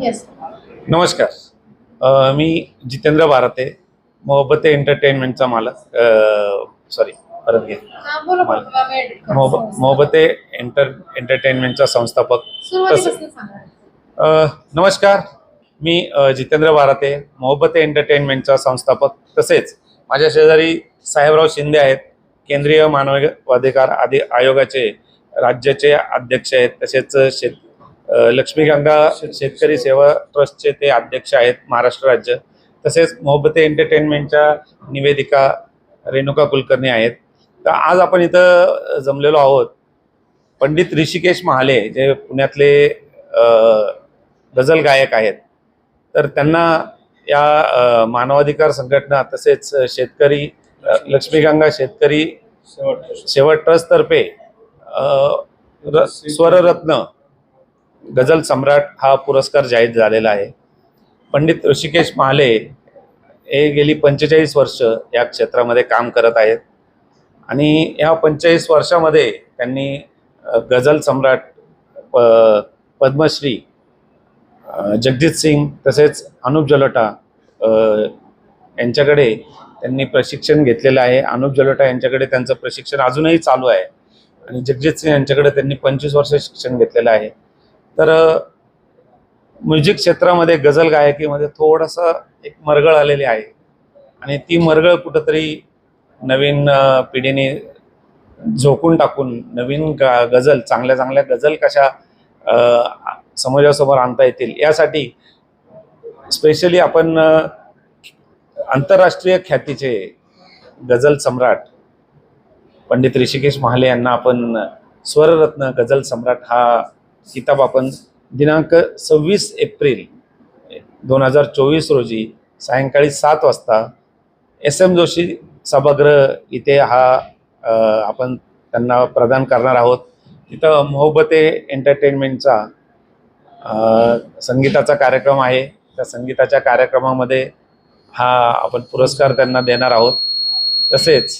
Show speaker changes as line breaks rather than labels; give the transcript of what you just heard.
Yes
नमस्कार. मी जितेंद्र बारते मोहब्बते एंटरटेनमेंटचा मालक. Sorry परत घे.
बोला
मला-
बोला, वेळ करा.
मोहब मोहब्बते एंटर एंटरटेनमेंटचा संस्थापक. नमस्कार. मी जितेंद्र बाराते मोहब्बते एंटरटेनमेंटचा संस्थापक. तसेच माझ्या शेजारी साहेबराव शिंदे आहेत. केंद्रीय मानवाधिकार आदि आयोगाचे राज्याचे अध्यक्ष आहेत. तसेच शेत लक्ष्मीगंगा शेतकरी सेवा ट्रस्टचे ते अध्यक्ष आहेत महाराष्ट्र राज्य. तसेच मोहब्बते एंटरटेनमेंटच्या निवेदिका रेणुका कुलकर्णी आहेत. तर आज आपण इथं जमलेलो आहोत पंडित ऋषिकेश महाले जे पुण्यातले गझल गायक आहेत. तर त्यांना या मानवाधिकार संघटना तसेच शेतकरी लक्ष्मीगंगा शेतकरी शेवट ट्रस्टतर्फे स्वररत्न गझल सम्राट हा पुरस्कार जाहीर झालेला आहे. पंडित ऋषिकेश महाले हे गेली पंचेचाळीस वर्ष या क्षेत्रामध्ये काम करत आहेत. आणि या पंचेचाळीस वर्षामध्ये त्यांनी गझल सम्राट प पद्मश्री जगजित सिंग तसेच अनुप जलोटा यांच्याकडे त्यांनी प्रशिक्षण घेतलेलं आहे. अनुप जलोटा यांच्याकडे त्यांचं प्रशिक्षण अजूनही चालू आहे. आणि जगजित सिंग यांच्याकडे त्यांनी पंचवीस वर्ष शिक्षण घेतलेलं आहे. तर म्युझिक क्षेत्रामध्ये गझल गायकीमध्ये थोडंसं एक मरगळ आलेली आहे. आणि ती मरगळ कुठंतरी नवीन पिढीने झोकून टाकून नवीन गा गझल चांगल्या चांगल्या गझल कशा समाजासमोर आणता येतील यासाठी स्पेशली आपण आंतरराष्ट्रीय ख्यातीचे गझल सम्राट पंडित ऋषिकेश महाले यांना आपण स्वररत्न गझल सम्राट हा सीताबापन दिनांक सव्वीस एप्रिल दोन हजार चोवीस रोजी सायंकाळी सात वाजता एस एम जोशी सभागृह इथे हा आपण त्यांना प्रदान करणार आहोत. तिथं मोहब्बते एंटरटेनमेंटचा संगीताचा कार्यक्रम आहे. त्या संगीताच्या कार्यक्रमामध्ये हा आपण पुरस्कार त्यांना देणार आहोत. तसेच